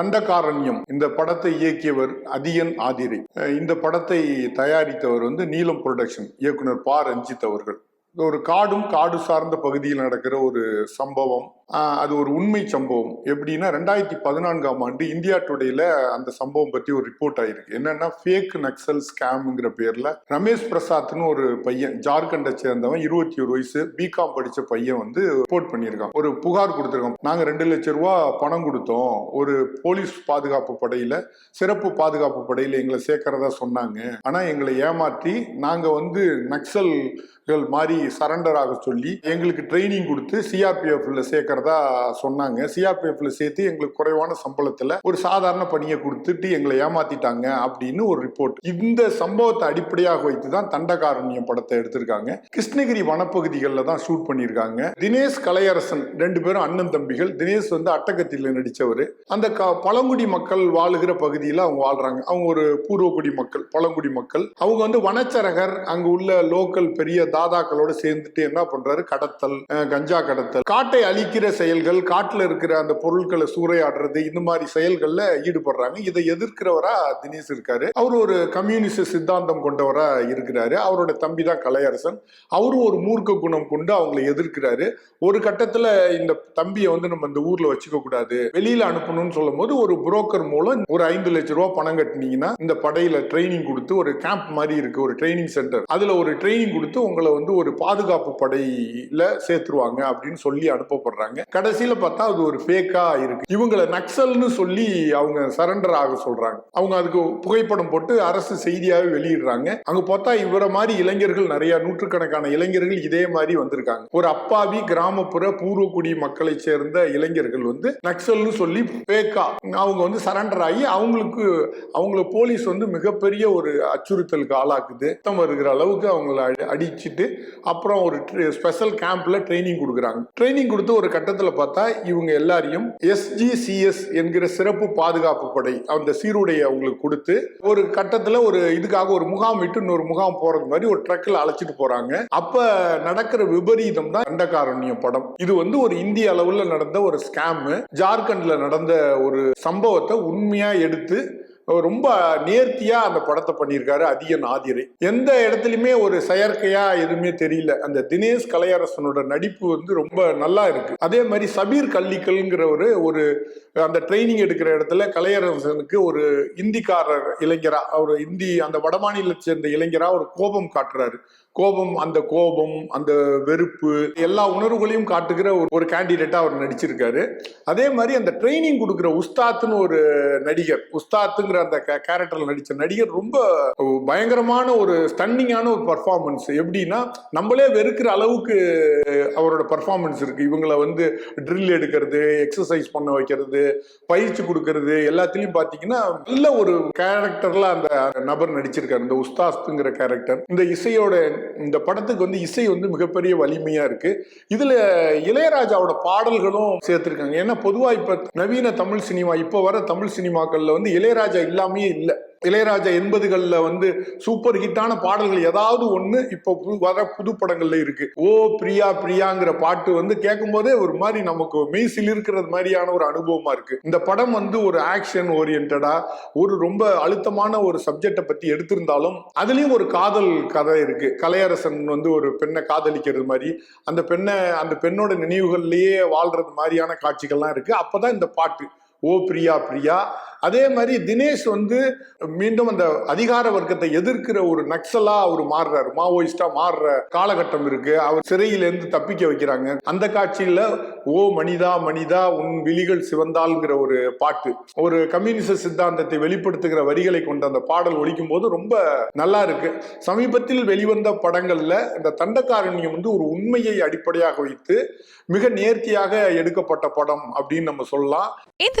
தண்டகாரண்யம். இந்த படத்தை இயக்கியவர் அதியன் ஆதிரை. இந்த படத்தை தயாரித்தவர் வந்து நீலம் புரொடக்ஷன் இயக்குனர் பா. ரஞ்சித் அவர்கள். ஒரு காடும் காடு சார்ந்த பகுதியில் நடக்கிற ஒரு சம்பவம். அது ஒரு உண்மை சம்பவம். எப்படின்னா ரெண்டாயிரத்தி பதினான்காம் ஆண்டு இந்தியா டுடேல அந்த சம்பவம் பத்தி ஒரு ரிப்போர்ட் ஆயிருக்கு. என்னன்னா ஃபேக் நக்சல் ஸ்கேம்ங்கிற பேர்ல ரமேஷ் பிரசாத்னு ஒரு பையன் ஜார்க்கண்டை சேர்ந்தவன் இருபத்தி ஒரு வயசு பிகாம் படிச்ச பையன் வந்து ரிப்போர்ட் பண்ணியிருக்கான். ஒரு புகார் கொடுத்துருக்கோம் நாங்க ரெண்டு லட்சம் ரூபா பணம் கொடுத்தோம். ஒரு போலீஸ் பாதுகாப்பு படையில சிறப்பு பாதுகாப்பு படையில எங்களை சேர்க்கறதா சொன்னாங்க. ஆனா எங்களை ஏமாற்றி நாங்க வந்து நக்சல்கள் மாதிரி சரண்டர் ஆக சொல்லி எங்களுக்கு ட்ரைனிங் கொடுத்து சிஆர்பிஎஃப்ல இருக்கிறதா சொன்னாங்க. சிஆர்பிஎஃப்ல சேர்த்து எங்களுக்கு குறைவான சம்பளத்துல ஒரு சாதாரண பணியை கொடுத்துட்டு எங்களை ஏமாத்திட்டாங்க அப்படின்னு ஒரு ரிப்போர்ட் இந்த சம்பவத்தை அடிப்படையாக வைத்து தான் தண்டகாரண்யம் படத்தை எடுத்திருக்காங்க. கிருஷ்ணகிரி வனப்பகுதிகளில் தான் ஷூட் பண்ணியிருக்காங்க. தினேஷ் கலையரசன் ரெண்டு பேரும் அண்ணன் தம்பிகள். தினேஷ் வந்து அட்டகத்தியில் நடித்தவர் அந்த க பழங்குடி மக்கள் வாழுகிற பகுதியில் அவங்க வாழ்றாங்க. அவங்க ஒரு பூர்வகுடி மக்கள் பழங்குடி மக்கள். அவங்க வந்து வனச்சரகர். அங்கு உள்ள லோக்கல் பெரிய தாதாக்களோட சேர்ந்துட்டு என்ன பண்றாரு? கடத்தல் கஞ்சா கடத்தல். காட்டை அழிக்கிற செயல்கள் காட்டுல இருக்கிற அந்த பொருட்களை சூறையாடுறது இந்த மாதிரி செயல்கள்ல ஈடுபடுறாங்க. இதை எதிர்க்கிறவரா தினேஷ் இருக்காரு. அவர் ஒரு கம்யூனிஸ்ட் சித்தாந்தம் கொண்டவரா இருக்கிறாரு. அவரோட தம்பி தான் கலையரசன். அவரும் ஒரு மூர்க்க குணம் கொண்டு அவங்களை எதிர்க்கிறாரு. ஒரு கட்டத்துல இந்த தம்பியை வந்து நம்ம இந்த ஊர்ல வச்சுக்க கூடாது வெளியில அனுப்பணும்னு சொல்லும் போது ஒரு புரோக்கர் மூலம் ஒரு ஐந்து லட்சம் ரூபா பணம் கட்டினீங்கன்னா இந்த படையில ட்ரைனிங் கொடுத்து ஒரு கேம்ப் மாதிரி இருக்கு ஒரு ட்ரைனிங் சென்டர் அதுல ஒரு ட்ரைனிங் கொடுத்து உங்களை வந்து ஒரு பாதுகாப்பு படையில சேர்த்துருவாங்க அப்படின்னு சொல்லி அனுப்பப்படுறாங்க. கடைசியில பார்த்தா அது ஒரு ஃபேக்கா இருக்கு. இவங்களை நக்சல்னு சொல்லி அவங்க சரண்டர் ஆக சொல்றாங்க. அவங்க அதுக்கு புகைப்படம் போட்டு அரசு செய்தியாவே வெளியிடுறாங்க. அங்க பார்த்தா இவரை மாதிரி இளைஞர்கள் நிறைய நூற்றுக்கணக்கான இளைஞர்கள் இதே மாதிரி வந்திருக்காங்க. ஒரு அப்பாவி கிராமப்புற பூர்வக்குடி மக்களை சேர்ந்த இளைஞர்கள் வந்து நக்சல்னு சொல்லி ஃபேக்கா அவங்க வந்து சரண்டர் ஆகி அவங்களுக்கு அவங்கள போலீஸ் வந்து மிகப்பெரிய ஒரு அச்சுறுத்தலுக்கு ஆளாக்குது. ரத்தம் வருகிற அளவுக்கு அவங்கள அடி- அடிச்சிட்டு அப்புறம் ஒரு ஸ்பெஷல் கேம்ப்ல ட்ரைனிங் கொடுக்குறாங்க. ட்ரைனிங் கொடுத்து ஒரு கட்டத்துல பார்த்தா இவங்க எல்லாரையும் எஸ்ஜிசிஎஸ் என்கிற சிறப்பு பாதுகாப்பு படை அந்த சீருடையை அவங்களுக்கு கொடுத்து ஒரு கட்டத்துல ஒரு இதுக்காக ஒரு முகாம் விட்டு இன்னொரு முகாம் போறது மாதிரி ஒரு ட்ரக்ல அழைச்சிட்டு போறாங்க. அப்ப நடக்கிற விபரீதம் தான் தண்டகாரண்யம் படம். இது வந்து ஒரு இந்திய அளவுல நடந்த ஒரு ஸ்கேம் ஜார்க்கண்ட்ல நடந்த ஒரு சம்பவத்தை உண்மையா எடுத்து ரொம்ப நேர்த்தியா அந்த படத்தை பண்ணியிருக்காரு அதிக ஆதிரை. எந்த இடத்துலயுமே ஒரு செயற்கையா எதுவுமே தெரியல. அந்த தினேஷ் கலையரசனோட நடிப்பு வந்து ரொம்ப நல்லா இருக்கு. அதே மாதிரி சபீர் கல்லிக்கல்ங்கிறவர் ஒரு அந்த ட்ரைனிங் எடுக்கிற இடத்துல கலையரசனுக்கு ஒரு இந்திக்காரர் இளைஞரா அவர் இந்தி அந்த வடமாநிலத்தை சேர்ந்த இளைஞரா ஒரு கோபம் காட்டுறாரு. கோபம் அந்த கோபம் அந்த வெறுப்பு எல்லா உணர்வுகளையும் காட்டுகிற ஒரு ஒரு கேண்டிடேட்டா அவர் நடிச்சிருக்காரு. அதே மாதிரி அந்த ட்ரைனிங் கொடுக்குற உஸ்தாத்துன்னு ஒரு நடிகர் உஸ்தாத்துங்கிற அந்த கேரக்டர்ல நடிச்ச நடிகர் ரொம்ப பயங்கரமான ஒரு ஸ்டன்னிங்கான ஒரு பர்ஃபார்மன்ஸ் எப்படின்னா நம்மளே வெறுக்கிற அளவுக்கு அவரோட பர்ஃபார்மன்ஸ் இருக்கு. இவங்களை வந்து ட்ரில் எடுக்கிறது எக்ஸசைஸ் பண்ண வைக்கிறது பயிற்சி கொடுக்கறது எல்லாத்திலையும் பாத்தீங்கன்னா நல்ல ஒரு கேரக்டர்ல அந்த நபர் நடிச்சிருக்காரு. இந்த உஸ்தாஸ்துங்கிற கேரக்டர் இந்த இசையோட இந்த படத்துக்கு வந்து இசை வந்து மிகப்பெரிய வலிமையா இருக்கு. இதுல இளையராஜாவோட பாடல்களும் சேர்த்திருக்காங்க. ஏன்னா பொதுவா இப்ப நவீன தமிழ் சினிமா இப்ப வர தமிழ் சினிமாக்கள்ல வந்து இளையராஜா இல்லாமையே இல்லை. இளையராஜா எண்பதுகளில் வந்து சூப்பர் ஹிட்டான பாடல்கள் ஏதாவது ஒன்று இப்போ புது வர புது படங்கள்ல இருக்கு. ஓ பிரியா பிரியாங்கிற பாட்டு வந்து கேட்கும் போதே ஒரு மாதிரி நமக்கு மெய்சில் இருக்கிறது மாதிரியான ஒரு அனுபவமா இருக்கு. இந்த படம் வந்து ஒரு ஆக்ஷன் ஓரியன்டா ஒரு ரொம்ப அழுத்தமான ஒரு சப்ஜெக்டை பத்தி எடுத்திருந்தாலும் அதுலயும் ஒரு காதல் கதை இருக்கு. கலையரசன் வந்து ஒரு பெண்ணை காதலிக்கிறது மாதிரி அந்த பெண்ணை அந்த பெண்ணோட நினைவுகள்லயே வாழ்றது மாதிரியான காட்சிகள்லாம் இருக்கு. அப்பதான் இந்த பாட்டு ஓ பிரியா பிரியா. அதே மாதிரி தினேஷ் வந்து மீண்டும் அந்த அதிகார வர்க்கத்தை எதிர்க்கிற ஒரு நக்சலா அவர் மாறுறாரு. மாவோயிஸ்டா மாறுற காலகட்டம் இருக்கு. அவர் சிறையிலேருந்து தப்பிக்க வைக்கிறாங்க. அந்த காட்சியில ஓ மனிதா மனிதா உன் விழிகள் சிவந்தாள்ங்கிற ஒரு பாட்டு. ஒரு கம்யூனிச சித்தாந்தத்தை வெளிப்படுத்துகிற வரிகளை கொண்ட அந்த பாடல் ஒழிக்கும் போது ரொம்ப நல்லா இருக்கு. சமீபத்தில் வெளிவந்த படங்கள்ல இந்த தண்டக்காரண்யம் வந்து ஒரு உண்மையை அடிப்படையாக வைத்து மிக நேர்த்தியாக எடுக்கப்பட்ட படம் அப்படின்னு நம்ம சொல்லலாம். இந்த